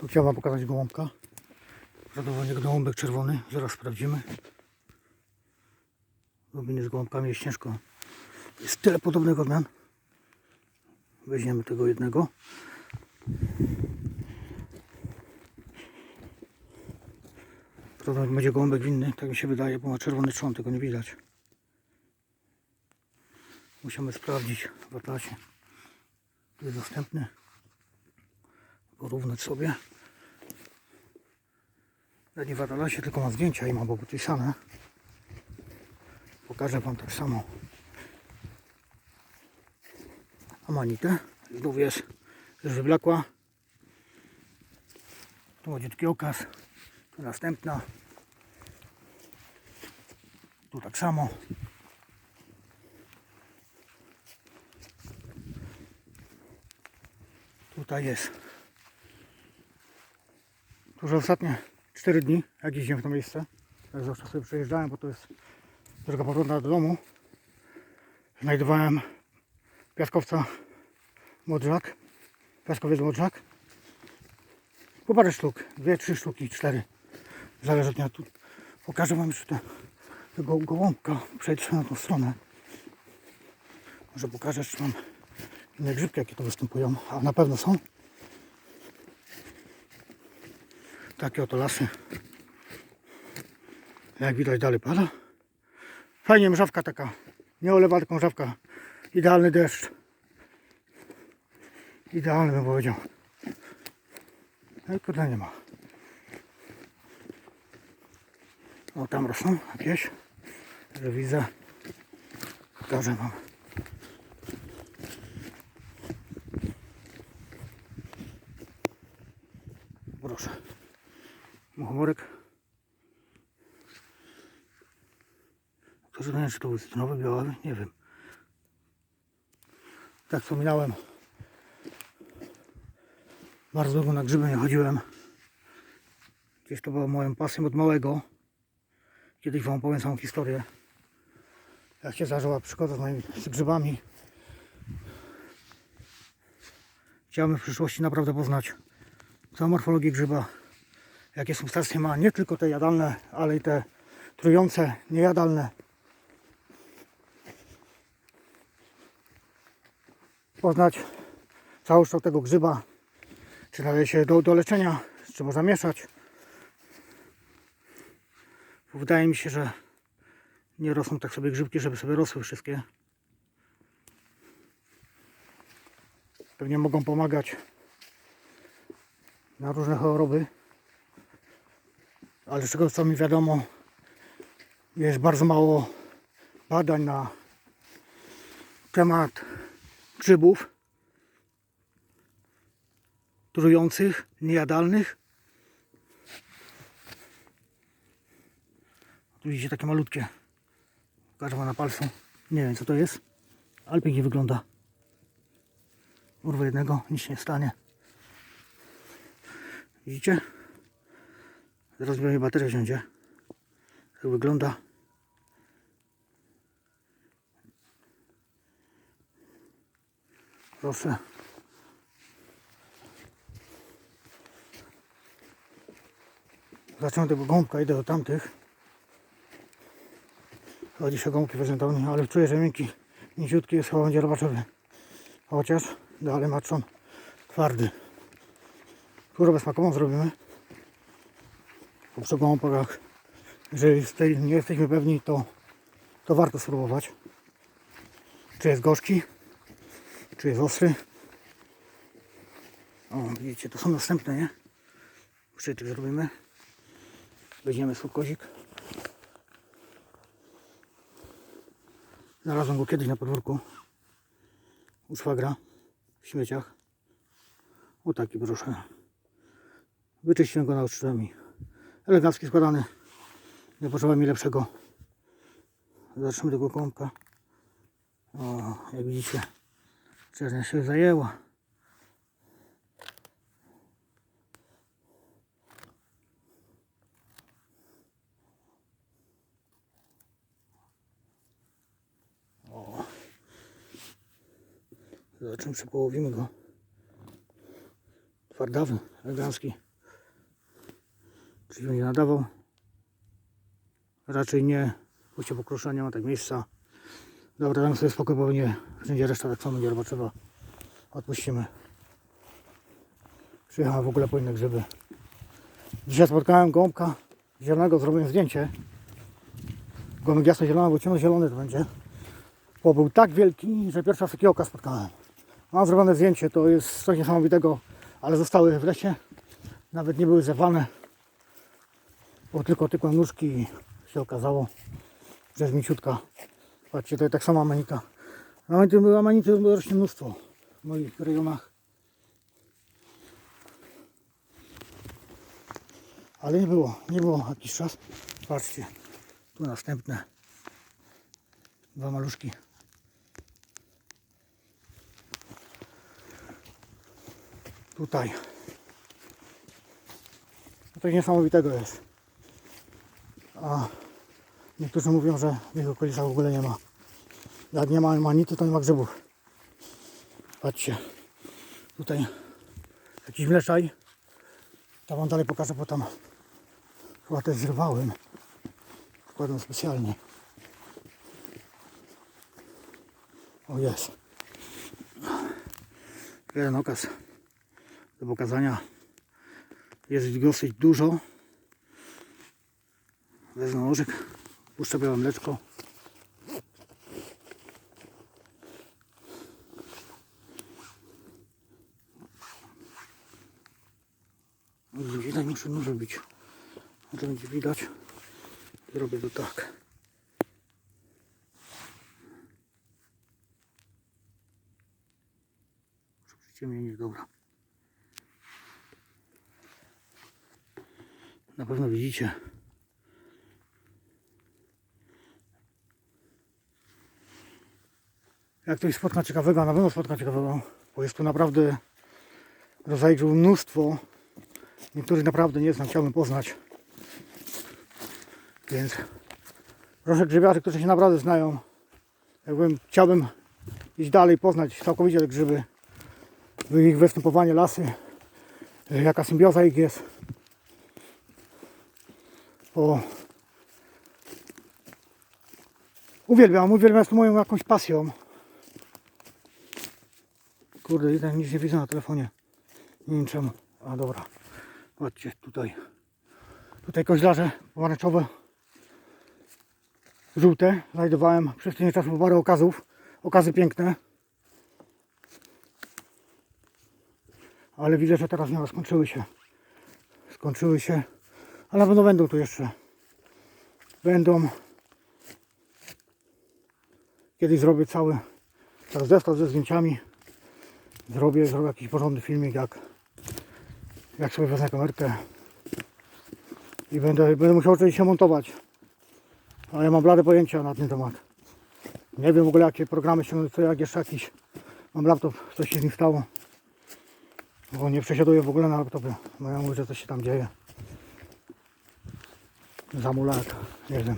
Tu chciałem wam pokazać gołąbka. Zadowolenie gołąbek czerwony. Zaraz sprawdzimy. Robiny z gołąbkami jest ciężko. Jest tyle podobnych odmian. Weźmiemy tego jednego. Prawda będzie gołąbek inny, tak mi się wydaje, bo ma czerwony trzon, tego nie widać. Musimy sprawdzić w atlasie. Jest dostępny. Porównać sobie. Ja nie w atlasie, tylko mam zdjęcia i mam podpisane. Pokażę Wam tak samo. Amanitę. Znów jest już wywlekła. Tu młodziutki okaz. Tu następna. Tu tak samo. Tutaj jest. Już ostatnie 4 dni, jak jeździłem w to miejsce. Jak zawsze sobie przejeżdżałem, bo to jest droga powrotna do domu. Znajdowałem piaskowca Modrzak. Piaskowiec Modrzak. Po parę sztuk. Dwie, trzy sztuki, cztery. Zależy od dnia. Tu pokażę Wam jeszcze te, tego gołąbka. Przejdź na tą stronę. Może pokażę, czy mam inne grzybki, jakie tu występują. A na pewno są. Takie oto lasy. Jak widać dalej pada. Fajnie mrzawka taka. Nie olewa, tylko mrzawka. Idealny deszcz. Idealny bym powiedział. Tylko dla nie ma. O tam rosną jakieś. Że widzę. Pokażę wam. Proszę. Muchomorek. Którzy nie czy to był cytrynowy, biały, nie wiem. Tak wspominałem. Bardzo długo na grzyby nie chodziłem. Gdzieś to było moją pasją od małego. Kiedyś wam opowiem całą historię. Jak się zaczęła przygoda z moimi z grzybami. Chciałbym w przyszłości naprawdę poznać całą morfologię grzyba. Jakie substancje ma, nie tylko te jadalne, ale i te trujące, niejadalne. Poznać całokształt tego grzyba, czy nadaje się do, do leczenia, czy można mieszać. Wydaje mi się, że nie rosną tak sobie grzybki, żeby sobie rosły wszystkie. Pewnie mogą pomagać na różne choroby. Ale z tego co mi wiadomo, jest bardzo mało badań na temat grzybów trujących, niejadalnych. Tu widzicie takie malutkie. Pokażę na palcu. Nie wiem co to jest, ale pięknie wygląda. Urwę jednego, nic nie stanie. Widzicie? Zaraz mi bateria wziądzie. Tak wygląda. Proszę. Zacząłem tego gąbka, idę do tamtych. Chodzi się gąbki prezentowane, ale czuję, że miękki, mięciutki jest chyba będzie robaczowy. Chociaż dalej ma trzon twardy. Kurę smakową zrobimy. Po przegąbkach. Jeżeli nie jesteśmy pewni, to, to warto spróbować. Czy jest gorzki, czy jest ostry. O, widzicie, to są następne, nie? Szczyty zrobimy. Weźmiemy swój kozik. Znalazłem go kiedyś na podwórku. U szwagra. W śmieciach. O taki proszę. Wyczyściłem go na oczami. Elegancki składany. Nie potrzeba mi lepszego. Zaczniemy tego kąpka. O, jak widzicie, czernia się zajęła. O. Zobaczymy, czy połowimy go. Twardawy, elegancki. Czy będzie nadawał? Raczej nie. Puśćcie pokrusza, nie ma tak miejsca. Dobra, dam sobie spokój, bo nie wszędzie reszta tak samo będzie roboczowa. Odpuścimy. Przyjechałem w ogóle po inne grzyby. Dzisiaj spotkałem gąbka zielonego, zrobiłem zdjęcie. Gomek jasno zielony, bo ciemno zielony to będzie. Bo był tak wielki, że pierwszy raz takiego oka spotkałem. Mam zrobione zdjęcie, to jest coś niesamowitego, ale zostały w lesie. Nawet nie były zerwane, bo tylko tykłem nóżki i się okazało, że jest mięciutka. Patrzcie, to jest tak samo amanita. Amanity, amanity rośnie mnóstwo w moich rejonach. Ale nie było, nie było jakiś czas. Patrzcie, tu następne dwa maluszki. Tutaj. No Coś niesamowitego jest. A niektórzy mówią, że w ich okolicach w ogóle nie ma. Jak nie ma manity, to nie ma grzybów. Patrzcie. Tutaj jakiś mleczaj. To wam dalej pokażę, bo tam chyba też zrywałem. Wkładam specjalnie. O jest. Jeden okaz do pokazania. Jest dosyć dużo. Wezmę nożyk, puszczę białe mleczko. Widać, muszę nóżem bić. To będzie widać. I robię to tak. Muszę przyciemnienie, dobra. Na pewno widzicie. Jak ktoś spotka ciekawego, na pewno spotka ciekawego, bo jest tu naprawdę rodzajów mnóstwo. Niektórych naprawdę nie znam, chciałbym poznać. Więc proszę grzybiarzy, którzy się naprawdę znają. Jakbym chciałbym iść dalej, poznać całkowicie te grzyby, ich występowanie, lasy, jaka symbioza ich jest. Bo uwielbiam, uwielbiam jest moją jakąś pasją. Kurde, jednak nic nie widzę na telefonie. Nie wiem czemu. A dobra. Patrzcie, tutaj. Tutaj koźlarze pomarańczowe. Żółte. Znajdowałem przez ten czas parę okazów. Okazy piękne. Ale widzę, że teraz nie skończyły się. Skończyły się. Ale na pewno będą tu jeszcze. Będą. Kiedyś zrobię cały tak zestaw ze zdjęciami. Zrobię, zrobię jakiś porządny filmik, jak, jak sobie wezmę kamerkę. I będę, będę musiał oczywiście montować. Ale ja mam blade pojęcia na ten temat. Nie wiem w ogóle jakie programy ściągnąć, co jak jeszcze jakiś. Mam laptop, coś się z nim stało. Bo nie przesiaduję w ogóle na laptopie. Bo ja mówię, że coś się tam dzieje. Zamulak, nie wiem.